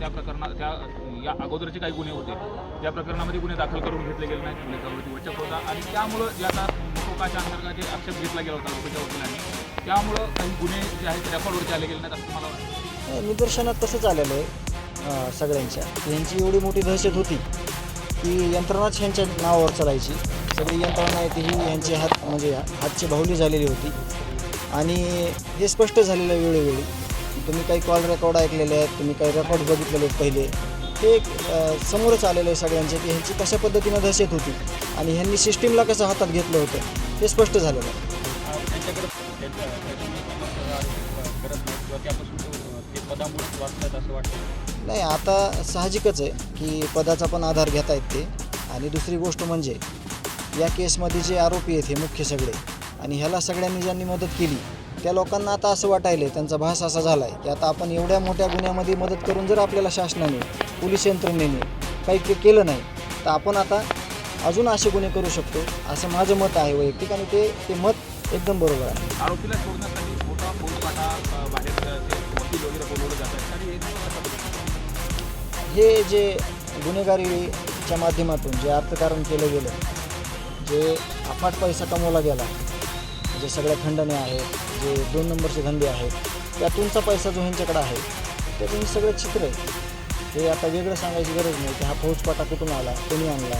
त्या प्रकरणात त्या या अगोदरचे काही गुन्हे होते. त्या प्रकरणामध्ये गुन्हे दाखल करून घेतले गेले नाहीत. पोलिसावरती वचक होता. आणि त्यामुळं जे आता मोकोकाच्या अंतर्गत जे आक्षेप घेतला गेला होता लोकांच्या वकिलांनी. त्यामुळं काही गुन्हे जे आहेत रेकॉर्डवरती आले गेले नाहीत असं मला वाटतं? निदर्शनात तसंच आलेलं आहे सगळ्यांच्या. यांची ह्यांची एवढी मोठी दहशत होती की यंत्रणाच ह्यांच्या नावावर चालायची. सगळी यंत्रणा आहे ती ही यांचे हात म्हणजे हातची बाहुली झालेली होती. आणि हे स्पष्ट झालेलं आहे वेळोवेळी. तुम्ही काही कॉल रेकॉर्ड ऐकलेले आहेत तुम्ही काही रेकॉर्ड बघितलेले आहेत पहिले. हे एक, समोरच आलेलं आहे सगळ्यांचे की ह्यांची कशा पद्धतीनं दहशत होती आणि ह्यांनी सिस्टीमला कसं हातात घेतलं होतं हे स्पष्ट झालेलं आहे. तो ते नाही आता साहजिकच आहे की पदाचा पण आधार घेता येत ते. आणि दुसरी गोष्ट म्हणजे या केसमध्ये जे आरोपी आहेत हे मुख्य सगळे. आणि ह्याला सगळ्यांनी ज्यांनी मदत केली त्या लोकांना आता असं वाटायलं त्यांचा भास असा झाला आहे की आता आपण एवढ्या मोठ्या गुन्ह्यामध्ये मदत करून जर आपल्याला शासनाने पोलीस यंत्रणेने काही के केलं नाही तर आपण आता अजून असे गुन्हे करू शकतो असं माझं मत आहे वैयक्तिक आणि ते ते मत एकदम बरोबर आहे. आरोपीला मोठा ते हे हे जे गुन्हेगारीच्या माध्यमातून जे अर्थकारण केलं गेलं जे अफाट पैसा कमवला गेला जे सगळ्या खंडने आहेत जे दोन नंबरचे धंदे आहेत त्यातूनचा पैसा जो ह्यांच्याकडे आहे त्यातून ही सगळं चित्र आहे हे आता वेगळं सांगायची गरज नाही की हा फौजपाटा कुठून आला कोणी आणला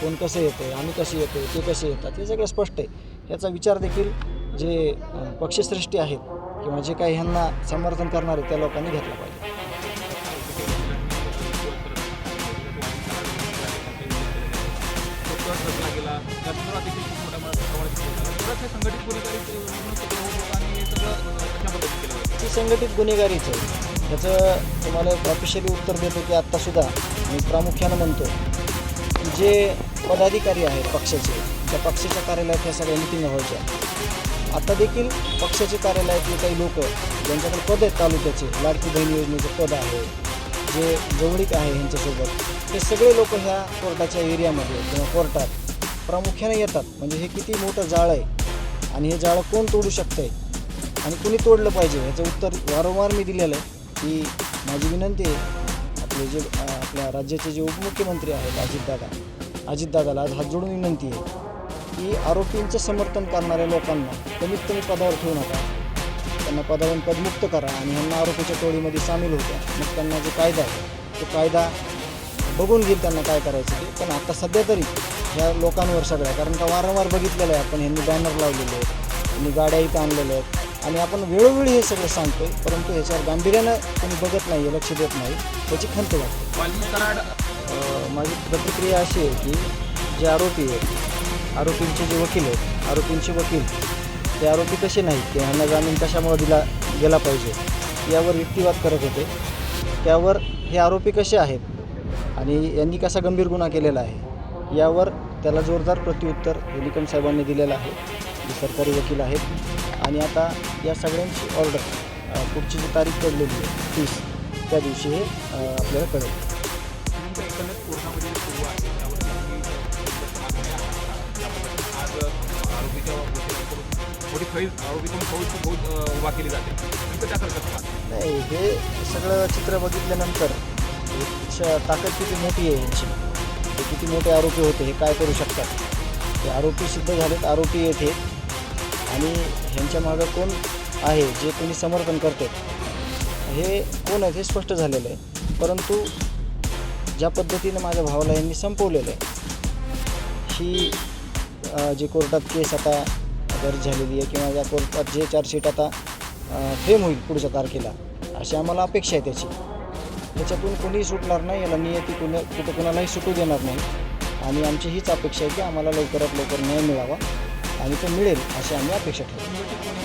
कोण कसं येतं आम्ही कसे येतो ते कसे येतात हे सगळं स्पष्ट आहे. याचा विचार देखील जे पक्षश्रेष्ठी आहेत किंवा जे काही ह्यांना समर्थन करणारे त्या लोकांनी घेतला पाहिजे. शोध संघटित गुन्हेगारी आणि हे सगळं ती संघटित गुन्हेगारीच आहे. त्याचं तुम्हाला ऑफिशियली उत्तर देतो की आत्तासुद्धा मी प्रामुख्यानं म्हणतो की जे पदाधिकारी आहेत पक्षाचे त्या पक्षाच्या कार्यालयात ह्या सगळ्या मिटिंग व्हायच्या. आता देखील पक्षाचे कार्यालयातले काही लोक ज्यांच्याकडे पद आहेत तालुक्याचे लाडकी बहीण योजनेचं पद आहे जे जवळीक आहे ह्यांच्यासोबत हे सगळे लोक ह्या कोर्टाच्या एरियामध्ये किंवा कोर्टात प्रामुख्याने येतात. म्हणजे हे किती मोठं जाळं आहे. आणि हे जाळं कोण तोडू शकतं आहे आणि कुणी तोडलं पाहिजे? ह्याचं उत्तर वारंवार मी दिलेलं आहे. की माझी विनंती आहे आपले जे आपल्या राज्याचे जे उपमुख्यमंत्री आहेत अजितदादा अजितदादाला आज हात जोडून विनंती आहे की आरोपींचं समर्थन करणाऱ्या लोकांना कमीत कमी पदावर ठेवू नका. त्यांना पदावरून पदमुक्त करा आणि ह्यांना आरोपीच्या टोळीमध्ये सामील होत्या मग त्यांना जो कायदा आहे तो कायदा बघून घेईल त्यांना काय करायचं ते. पण आता सध्या तरी ह्या लोकांवर सगळ्या कारण का वारंवार बघितलेलं आहे आपण ह्यांनी बॅनर लावलेले आहेत त्यांनी गाड्या इथं आणलेल्या आहेत. आणि आपण वेळोवेळी हे सगळं सांगतोय परंतु ह्याच्यावर गांभीर्यानं कोणी बघत नाही आहे लक्ष देत नाही त्याची खंत वाटते. माझी प्रतिक्रिया अशी आहे की जे आरोपी आहेत आरोपींचे जे वकील आहेत आरोपींचे वकील ते आरोपी कसे नाहीत की ह्यांना जामीन कशामुळे दिला गेला पाहिजे यावर युक्तिवाद करत होते. त्यावर हे आरोपी कसे आहेत आणि यांनी कसा गंभीर गुन्हा केलेला आहे यावर त्याला जोरदार प्रत्युत्तर हे निकम साहेबांनी दिलेलं आहे. जे सरकारी वकील आहेत. आणि आता या सगळ्यांची ऑर्डर पुढची जी तारीख पडलेली आहे तीस त्या दिवशी हे आपल्याला कळेल. नाही हे सगळं चित्र बघितल्यानंतर श- ताकद किती मोठी आहे यांची. ते किती मोठे आरोपी होते हे काय करू शकतात? ते आरोपी सिद्ध झालेत आरोपी येथे. आणि ह्यांच्या मागं कोण आहे जे कोणी समर्थन करते हे कोण आहेत हे स्पष्ट झालेलं आहे. परंतु ज्या पद्धतीनं माझ्या भावाला यांनी संपवलेलं आहे ही जे जी कोर्टात केस आता दर्ज झालेली आहे किंवा या कोर्टात जे चार्जशीट आता फ्रेम होईल पुढच्या तारखेला अशी आम्हाला अपेक्षा आहे त्याची. त्याच्यातून कोणीही सुटणार नाही याला नियती कुणा कुठं कुणालाही सुटू देणार नाही. आणि आमची हीच अपेक्षा आहे की आम्हाला लवकरात लवकर न्याय मिळावा आणि तो मिळेल अशी आम्ही अपेक्षा ठेवतो.